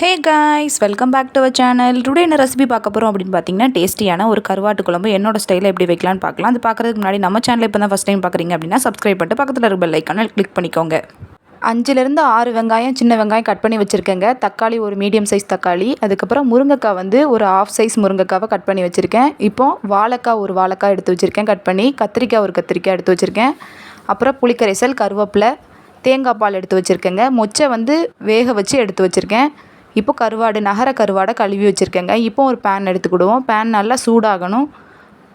Hey guys welcome back to our channel today என்ன recipe பார்க்க போகிறோம் அப்படின்னு பார்த்தீங்கன்னா டேஸ்டியான ஒரு கருவாட்டு குழம்பு. என்னோட ஸ்டைலில் எப்படி வைக்கலாம்னு பார்க்கலாம். அது பார்க்குறதுக்கு முன்னாடி நம்ம சேனல் இப்போ தான் ஃபஸ்ட் டைம் பார்க்குறீங்க அப்படின்னா சப்ஸ்கிரைப் பண்ணிட்டு பக்கத்தில் இருக்க பெல் ஐக்கான கிளிக் பண்ணிக்கோங்க. அஞ்சுலேருந்து ஆறு வெங்காயம் சின்ன வெங்காயம் கட் பண்ணி வச்சுருக்கேங்க. தக்காளி ஒரு மீடியம் சைஸ் தக்காளி. அதுக்கப்புறம் முருங்கைக்காய் வந்து ஒரு ஆஃப் சைஸ் முருங்கைக்காவை கட் பண்ணி வச்சுருக்கேன். இப்போ வாழைக்காய் ஒரு வாழைக்காய் எடுத்து வச்சுருக்கேன் கட் பண்ணி. கத்திரிக்காய் ஒரு கத்திரிக்காய் எடுத்து வச்சுருக்கேன். அப்புறம் புளிக்கரைசல் கருவேப்பிலை தேங்காய் பால் எடுத்து வச்சுருக்கேங்க. மொச்சை வந்து வேக வச்சு எடுத்து வச்சுருக்கேன். இப்போ கருவாடு நகர கருவாடை கழுவி வச்சுருக்கேங்க. இப்போ ஒரு பேன் எடுத்துக்கிடுவோம். பேன் நல்லா சூடாகணும்.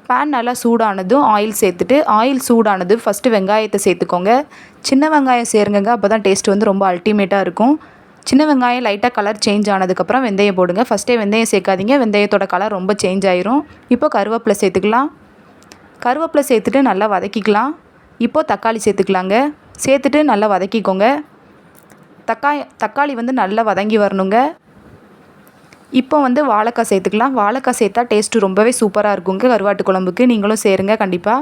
பேன் நல்லா சூடானதும் ஆயில் சேர்த்துட்டு ஆயில் சூடானது ஃபஸ்ட்டு வெங்காயத்தை சேர்த்துக்கோங்க. சின்ன வெங்காயம் சேருங்க அப்போ தான் டேஸ்ட் வந்து ரொம்ப அல்டிமேட்டாக இருக்கும். சின்ன வெங்காயம் லைட்டாக கலர் சேஞ்ச் ஆனதுக்கப்புறம் வெந்தயம் போடுங்க. ஃபஸ்ட்டே வெந்தயம் சேர்க்காதீங்க. வெந்தயத்தோட கலர் ரொம்ப சேஞ்ச் ஆயிரும். இப்போ கருவேப்பிலை சேர்த்துக்கலாம். கருவேப்பிலை சேர்த்துட்டு நல்லா வதக்கிக்கலாம். இப்போது தக்காளி சேர்த்துக்கலாங்க. சேர்த்துட்டு நல்லா வதக்கிக்கோங்க. தக்காளி தக்காளி வந்து நல்லா வதங்கி வரணுங்க. இப்போ வந்து வாழைக்காய் சேர்த்துக்கலாம். வாழைக்காய் சேர்த்தா டேஸ்ட்டு ரொம்பவே சூப்பராக இருக்குங்க. கருவாட்டு குழம்புக்கு நீங்களும் சேருங்க கண்டிப்பாக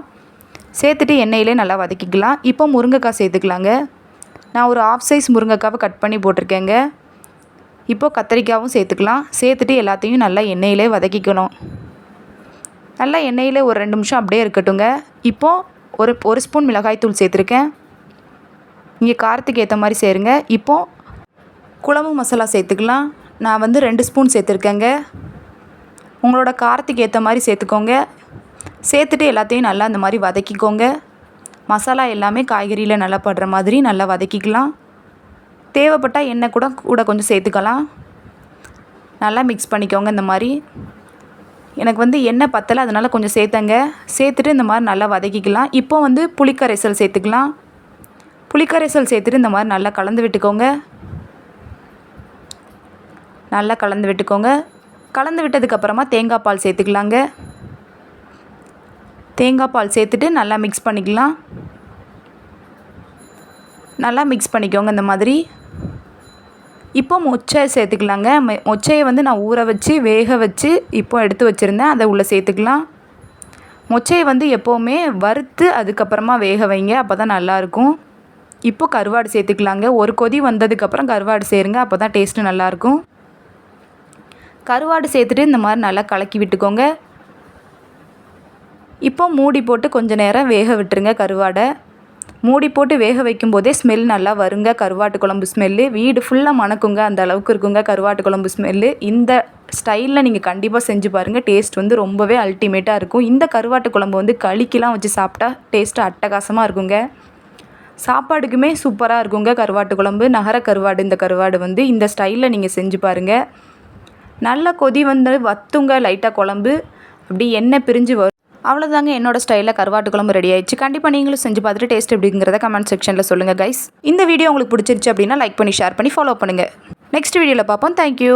சேர்த்துட்டு எண்ணெயிலே நல்லா வதக்கிக்கலாம். இப்போ முருங்கைக்காய் சேர்த்துக்கலாங்க. நான் ஒரு ஆஃப் சைஸ் முருங்கைக்காவை கட் பண்ணி போட்டிருக்கேங்க. இப்போது கத்திரிக்காயும் சேர்த்துக்கலாம். சேர்த்துட்டு எல்லாத்தையும் நல்லா எண்ணெயிலே வதக்கிக்கணும். நல்லா எண்ணெயில் ஒரு ரெண்டு நிமிஷம் அப்படியே இருக்கட்டுங்க இப்போது ஒரு ஒரு ஸ்பூன் மிளகாய் தூள் சேர்த்துருக்கேன். இங்கே காரத்துக்கு ஏற்ற மாதிரி சேருங்க இப்போது குழம்பு மசாலா சேர்த்துக்கலாம். நான் வந்து ரெண்டு ஸ்பூன் சேர்த்துருக்கேங்க. உங்களோட காரத்துக்கு ஏற்ற மாதிரி சேர்த்துக்கோங்க. சேர்த்துட்டு எல்லாத்தையும் நல்லா அந்த மாதிரி வதக்கிக்கோங்க. மசாலா எல்லாமே காய்கறியில் நல்லா படுற மாதிரி நல்லா வதக்கிக்கலாம். தேவைப்பட்டால் எண்ணெய் கூட கூட கொஞ்சம் சேர்த்துக்கலாம். நல்லா மிக்ஸ் பண்ணிக்கோங்க இந்த மாதிரி. எனக்கு வந்து எண்ணெய் பத்தலை அதனால் கொஞ்சம் சேர்த்தங்க. சேர்த்துட்டு இந்த மாதிரி நல்லா வதக்கிக்கலாம். இப்போ வந்து புளிக்கரைசல் சேர்த்துக்கலாம். புளிக்கரைசல் சேர்த்துட்டு இந்த மாதிரி நல்லா கலந்து விட்டுக்கோங்க. நல்லா கலந்து விட்டுக்கோங்க. கலந்து விட்டதுக்கப்புறமா தேங்காய் பால் சேர்த்துக்கலாங்க. தேங்காய் பால் சேர்த்துட்டு நல்லா மிக்ஸ் பண்ணிக்கலாம். நல்லா மிக்ஸ் பண்ணிக்கோங்க இந்த மாதிரி. இப்போ மொச்சை சேர்த்துக்கலாங்க. மொச்சையை வந்து நான் ஊற வச்சு வேக வச்சு இப்போ எடுத்து வச்சுருந்தேன். அதை உள்ளே சேர்த்துக்கலாம். மொச்சையை வந்து எப்போவுமே வறுத்து அதுக்கப்புறமா வேக வைங்க. அப்போ தான் நல்லாயிருக்கும். இப்போ கருவாடு சேர்த்துக்கலாங்க. ஒரு கொதி வந்ததுக்கப்புறம் கருவாடு சேருங்க. அப்போ தான் டேஸ்ட்டு நல்லாயிருக்கும். கருவாடு சேர்த்துட்டு இந்த மாதிரி நல்லா கலக்கி விட்டுக்கோங்க. இப்போ மூடி போட்டு கொஞ்சம் நேரம் வேக விட்டுருங்க கருவாடை. மூடி போட்டு வேக வைக்கும் போதே ஸ்மெல் நல்லா வருங்க. கருவாட்டு குழம்பு ஸ்மெல்லு வீடு ஃபுல்லாக மணக்குங்க. அந்த அளவுக்கு இருக்குங்க கருவாட்டு குழம்பு ஸ்மெல்லு இந்த ஸ்டைலில் நீங்கள் கண்டிப்பாக செஞ்சு பாருங்கள் டேஸ்ட் வந்து ரொம்பவே அல்டிமேட்டாக இருக்கும். இந்த கருவாட்டு குழம்பு வந்து களிக்கெலாம் வச்சு சாப்பிட்டா டேஸ்ட்டு அட்டகாசமாக இருக்குங்க. சாப்பாடுக்குமே சூப்பராக இருக்குங்க. கருவாட்டு குழம்பு நகர கருவாடு இந்த கருவாடு வந்து இந்த ஸ்டைலில் நீங்கள் செஞ்சு பாருங்கள் நல்ல கொதி வந்து வத்துங்க லைட்டாக குழம்பு. அப்படி எண்ணெய் பிரிஞ்சு வரும். அவ்வளோதாங்க என்னோட ஸ்டைலில் கருவாட்டு குழம்பு ரெடி ஆயிடுச்சு. கண்டிப்பாக நீங்களும் செஞ்சு பார்த்துட்டு டேஸ்ட் எப்படிங்கிறத கமெண்ட் செக்ஷனில் சொல்லுங்கள் கைஸ் இந்த வீடியோ உங்களுக்கு பிடிச்சிருச்சு அப்படின்னா லைக் பண்ணி ஷேர் பண்ணி ஃபாலோ பண்ணுங்கள் நெக்ஸ்ட் வீடியோவில் பார்ப்போம். தேங்க்யூ